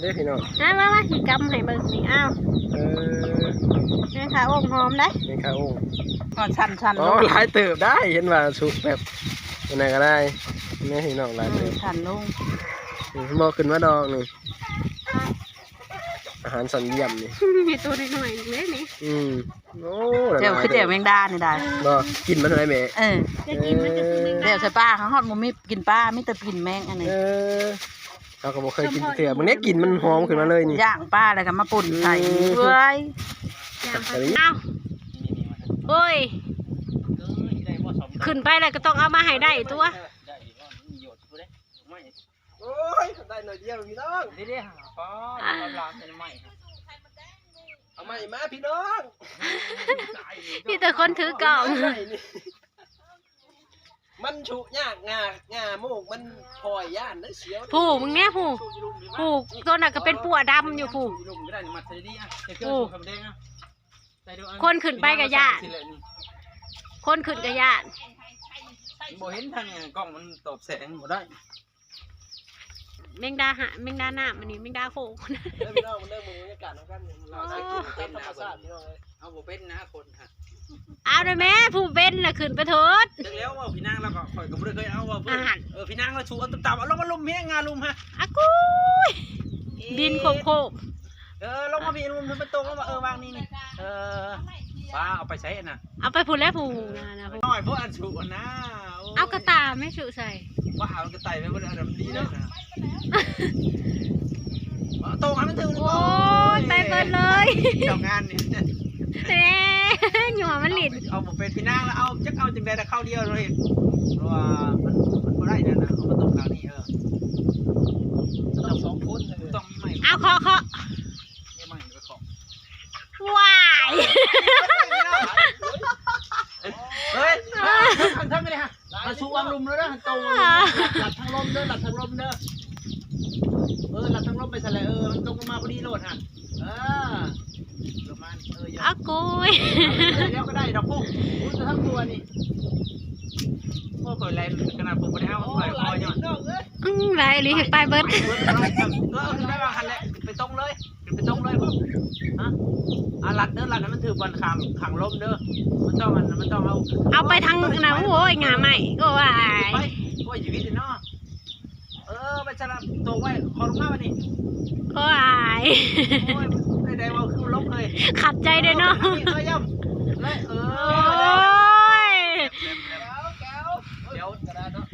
เด้อพี่น้องมามามาสิกำให้เบิ่งนี่อ้าวเออแม่ค่ะองหอมได้นี่ข้าวโอ่งก็ชันชันอ๋ลองหลายเติบได้เห็นว่าสุกแบบไหนก็ได้นี่พี่น้องหลายเอเติอบชันลงนี่มอขึ้นมาดอกนี่อาหารสันเยี่ยมนี่มีตัวน้อยๆนี่นี่อืมโอ้เจียวคือเจียวแมงดานี่ได้บ่กินมันอะไรแม่เออจะกินมันจะกินเจียวใส่ปลาเขาฮอดบ่มีกินปลามีแต่กินแมงอันนี้ เออเราก็บ่เคยกินเถื่อมึงเนี้ยกินมันหอมขึ้นมาเลยนี่ ย่างปลาอะไรก็มาป่นใส่อืมเว้ยอย่างพันอ้าวโอ้ย ขึ้นไปแล้วก็ต้องเอามาให้ได้ตัวโอ้ยได้หน่อยเดียวพี่น้องนี่เด้อป้าลามเป็นไม้เอาใหม่มาพี่น้องพี่แต่คนถือกล่องได้นี่ มันฉุยากงางาโมกมันพลอยย่านนะเสียวผู้มึงเนี้ยผู้ผู้ตัวน่ะก็เป็นปัวดำอยู่ผู้ลุงก็ได้นี่มาใส่ดีอะใส่เครื่โอ้องสูบคำแดงอะใส่ดูอัคนขึ้นไปกับญาติคนขึ้นกระยานบ่เห็นทางเนี่ยกล้องมันตอบแสงบ่ได้แมงดาหะแมงดาหน้ามันนี่แมงดาโคกเด้อพี่น้องมันเริ่มมือบรรยากาศของกันเราได้กินตามธรรมชาติพี่น้องเลยเอาบ่เป็นนะคนฮะ เอาได้แม่ผู้เป็นน่ะขึ้นไปเถิดจังแล้วว่าพี่นางเราก็ข่อยก็บ่ได้เคยเอาว่าเพิ่นอ่านเออพี่นางเราชูเอาต่ำๆเอาลงมาลุมเมียงาลุมฮะอากุยดินโคกโคกเออลงมาพี่ลุมมันตรงแล้วว่าเออวางนี่นี่เออป้าเอาไปใช้น่ะเอาไปพูดแล้วผู้นะนะผู้น้อยพวกอันชูนะโยเอากระตาไม่ชุใส่ว่าเอากระต่ายไปบ่ได้เอาดำดีเลยนะว่าตรงให้มันถึงโอ้ยไปเบิดเลยเจ้างานนี่แหม่หยัวมันหลิด เอาบ่เป็นพี่นางแล้วเอาจักเอาจังได๋แต่เข้าเดียวเลยเพราะว่ามันมันบ่ได้นั่นนะเอามาตรงกลางนี่เออต้องสองคนเลยต้องมีใหม่เอาเคาะเคาะมีใหม่ไปขอว้ายเฮ้ยทางทางไม่ได้ฮะมาชูวางลุมเลยนะตรงหลัดทางลมเด้อหลัดทางลมเด้อเออหลัดทางลมไปซะแล้วเออมันตรงลงมาพอดีโลดฮะเออประมาณเอออย่าอากุย เดี๋ยวก็ได้ดอกพวกอุ้ยจะทั้งตัวนี่พวกข่อยแลนขนาดผมบ่ได้เอาข่อยคอยย้อนน้องเอ้ยอื้อไรลิไปเบิดเออขึ้นไปวางหันแหละไปตรงเลยไปตรงเลยพวกฮะอะหลัดเด้อหลัดนั้นมันถือบอลขางขางลมเด้อมันต้องมันมันต้องเอาเอาไปทางนะโอ้ยงาใหม่ก็ว่าไปโอ้ยชีวิตเนาะเออไปสลับตัวไว้ขอลงมาวันนี้ก็ว่าโอ้ยได้ได้ว่าคือลบเลยขับใจด้วยเนาะ เออย่ำเลยเอโอ้อยแก้วแก้วเดี๋ยวจะได้เนาะ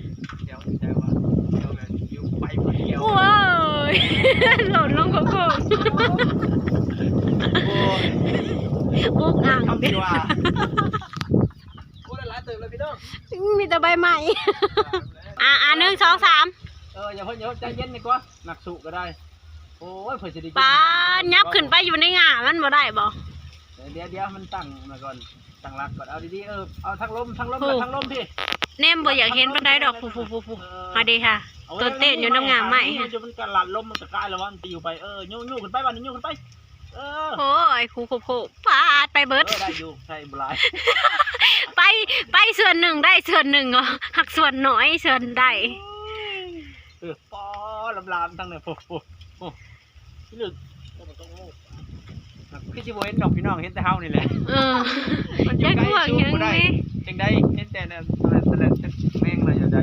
เดี๋ยวเดี๋ยวว่าเดี๋ยวแบบอยู่ไปคนเดียวโว้ยหล่นลงโคกโคกโอ้ยอุกอ่างทำดีว่าโอ้ยหลายเติบเลยพี่น้องมีแต่ใบใหม่อะอะหนึ่งสองสามเอออย่าเพิ่งอย่าเพิ่งใจเย็นดีกว่าหนักสุก็ได้โอ้ยเผื่อจะได้กินปลายับขึ้นไปอยู่ในงามันบ่ได้บ่ เดี๋ยวเดี๋ยวมันตั้งมาก่อนตั้งรักก่อนเอาดีๆเออเอาทั้งลมทั้งลมถูกทั้งลมพี่เนมบ่อยากเห็นปานใดดอกฟูฟูฟูฟูมาดีค่ะตัวเต้นอยู่น้ำงามใหม่ฮะจะมันกระหลัดลมมันจะกลายแล้วว่ามันตีอยู่ไปเออยูยูขึ้นไปวันนี้ยูขึ้นไปเออโอ้ยครูโคโคปาดไปเบิดเออได้อยู่ใช่บลายไปไปส่วนหนึ่งได้ส่วนหนึ่งเหรอหักส่วนน้อยส่วนใดเออปอลำลามทั้งเนี่ยโอ้โหโอ้พี่ลึก พี่จิโบเห็นดอกพี่น้องเห็นแต่เฮานี่แหละเออจะกลัวยังไงจังได้เห็นแต่เนี่ยแต่ละแม่งอะไรอย่างใด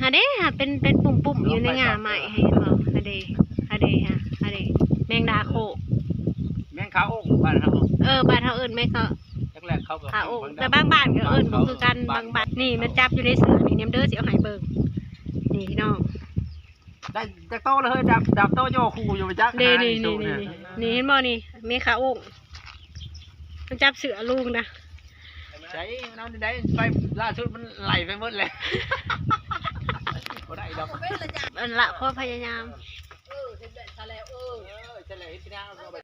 ฮะเด้ฮะเป็นเป็นปุ่มปุ่มๆอยู่ในงาใหม่ให้เห็นบ่ฮะเด้ฮะเด้ฮะฮะเด้แมงดาโค แม่งขาโอ่งบ้านเฮาเออบ้านเฮาเอิ้นแม่ก็แรกๆเขาก็ขาโอกแต่บางบ้านก็เอิ้นบ่คือกันบางบ้านนี่มันจับอยู่ในเสือนี่เนมเด้อสิเอาให้เบิ่งนี่พี่น้อง ได้จากโตเลยดับดับโตโยคูอยู่ไปจักนี่นี่นี่นี่นี่นี่เห็นบ่นี่แม่ขาโอกมันจับเสือลูกนะใช้น้ำได้ไปล่าสุดมันไหลไปหมดเลยบ่ได้ดอกอันละเพราะพยายามเออเฉลยพี่นางเอาไป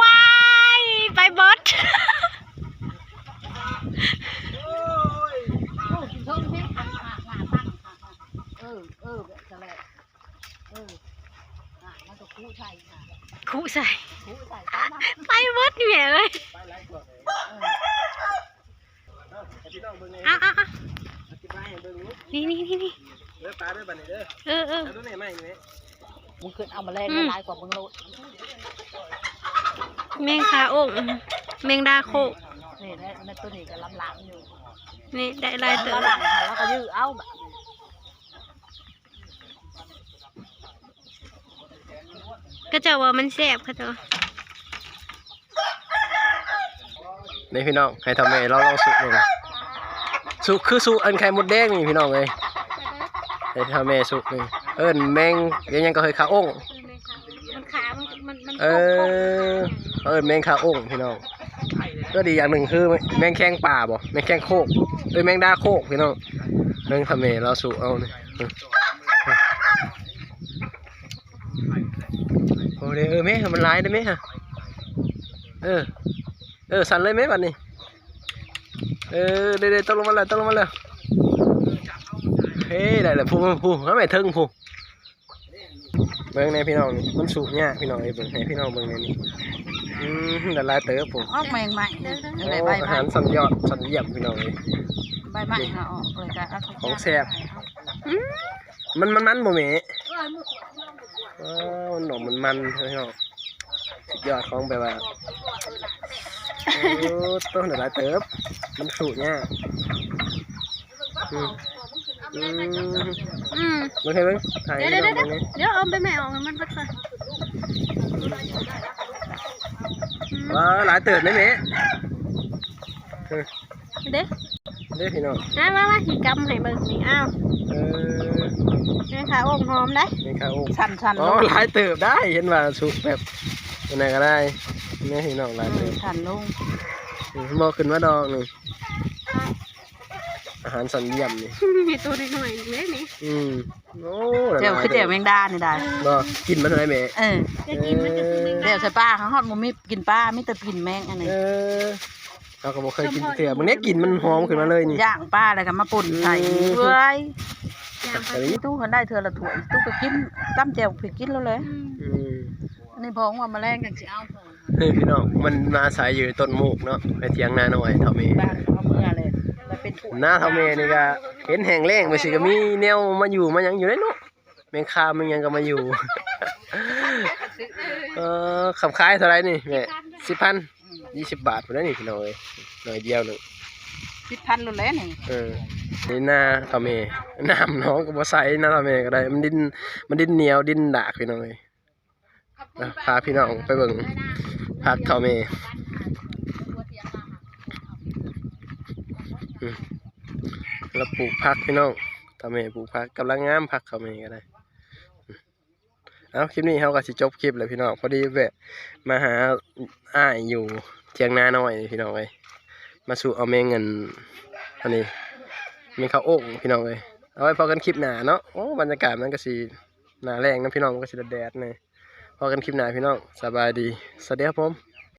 ว้ายไปเบิด ออเออแบบนั้นแหละเอออะมันก็คู่ใส่ค่ะคุใส่คู่ใส่ตามมาไปเบิดนี่แหละเอ้ยไปหลายกว่าพี่น้องเบิ่งไงอะอะอะอธิบายให้เบิ่งลูกนี่นี่นี่นี่เด้อปลาเด้อบัดนี้เด้อเออเออเอาตัวไหนมาอีกไหมมึงขึ้นเอามาแลกอืมหลายกว่ามึงโลดแมงคาโอ่งแมงดาโคกนี่แหละนั่นตัวนี้ก็ลำลังอยู่นี่ได้ลายเติลำหลังแล้วก็ยื้อเอาแบบ ก็จะว่ามันแซ่บเขาจะว่านี่พี่น้องให้ทำไมเราลองสุกลงสุกคือสุกอันไข่มดแดงนี่พี่น้องเลยให้ทำไมสุกนี่เอิ้นแมงยังยังก็เคยขาองมันขา มันมันมันเออเอิ้นแมงขาองพี่น้องก็ดีอย่างหนึ่งคือแมงแข้งป่าบ่แมงแข้งโคกเอ้ยแมงดาโคกพี่น้องแมงทำไมเราสุกเอานี่ โอ้เด้เออแม่มันร้ายได้ไหมฮะเออ เออสั่นเลยไหมบัดนี้ เออเดี๋ยวๆต้องลงมาแล้วต้องลงมาแล้วเฮ้ยได้แล้วพูพูพูทำไมถึงพูเบิ่งในพี่น้องนี่มันสูงเนี่ยพี่น้องไอ้เบิ่งให้พี่น้องเบิ่งในนี่อืมแต่ลายเต๋อผมออกแมงใหม่อะไรโอ้ใบอาใหม่หารสันยอดสันเยี่ยมพี่น้องเลยใบใหม่ค่ะออกเลยก็เอาทุกของแซ่บมันมันมันบ่แม่ ว้าวมันหนมมันมันพี่น้องสุดยอดของแบบว่าโอ้ต้นแต่ลายเต๋อมันสูงเนี่ยอืมอืมอืมมึงเห็นมั้ยถ่ายเดี๋ยวให้เดี๋ยวน้องเดี๋ยวเบิ่งนี่เดี๋ยวเอาไปแม่ออกให้มันไปก่อนว้าวหลายเติบไหมแม่เออเด้อเด้อพี่น้องอะมามาหิกำให้เบิ่งนี่อ้าวเออแมงคาโอ่งหอมได้นี่ข้าวโอ๊กชันชันอ๋ลองหลายเติบได้เห็นว่าสุกแบบยังไงก็ได้นี่พี่น้องหลายเติบชันลงนี่มอขึ้นมาดอกนี่อาหารสันเยี่ยมนี่มีตัวหน่อยๆเลยนี่อืมโอ้เจียวคือเจียวแมงดานี่ได้บ่กินมันอะไรแม่เออจะกินมันจะเป็นแมงเจีดายวใส่ป้าเขาฮอดมุมีกินป้ามิแต่กินแมงอันนี้เออ เราก็บ่เคยกินเถื่อมึงเนี้ยกินมันหอมขึ้นมาเลยนี่ ย่างป้าอะไรกันมาป่นใส่อืมเว้ยอย่างไปนี่ตู้คนได้เธอละถ้วยตู้ก็กินตั้มเจียวผิดกินแล้วเลยอืมอืมนี่พองว่าแมาแรงจังสิเอาพอนี่พี่น้องมันมาอาศัยอยู่ต้นมูกเนาะไปเถียงนาหน่อยเท่าแม่บ้านเอาเมื่อเลยแล้วเป็นถ้วยหน้าเท่าแม่นี่ก็เห็นแห้งแล้งไปสิก็มีแนวมาอยู่มาหยังอยู่ได้เนาะแมงคามันยังก็มาอยู่ เออขับขายเท่าไหรนี่แม่สิบพัน ยี่สิบบาทไปแล้วนี่พี่น้องเอ้ยหน่อยเดียวหนึ่งสิบพันแล้วแหละนี่เออนี่หน้าเท่าแม่น้ำน้องก็บ่ใส่หน้าเท่าแม่ก็ได้ มันดินมันดินเหนียวดินดากพี่น้องเอ้ยนะพาพี่น้องไปเบิ่งพักเท่าแม่อืมแล้วปลูกพักพี่น้องเท่าแม่ปลูกพักกำลังงามพักเท่าแม่ก็ได้ เอาคลิปนี้เขาก็สิจบคลิปเลยพี่น้องพอดีแวะมาหาอ้ายอยู่ เทียงนาหน่อยพี่น้องเลยมาสู่เอาแมงเงินอันนี้มีข้าวโอ่งพี่น้องเลยเอาไว้พอกันคลิปหนาเนาะโอ้บรรยากาศมันก็สีหนาแรงนะพี่น้องมันก็สีแดดเลยพอกันคลิปหนาพี่น้องสบายดีสวัสดีครับผม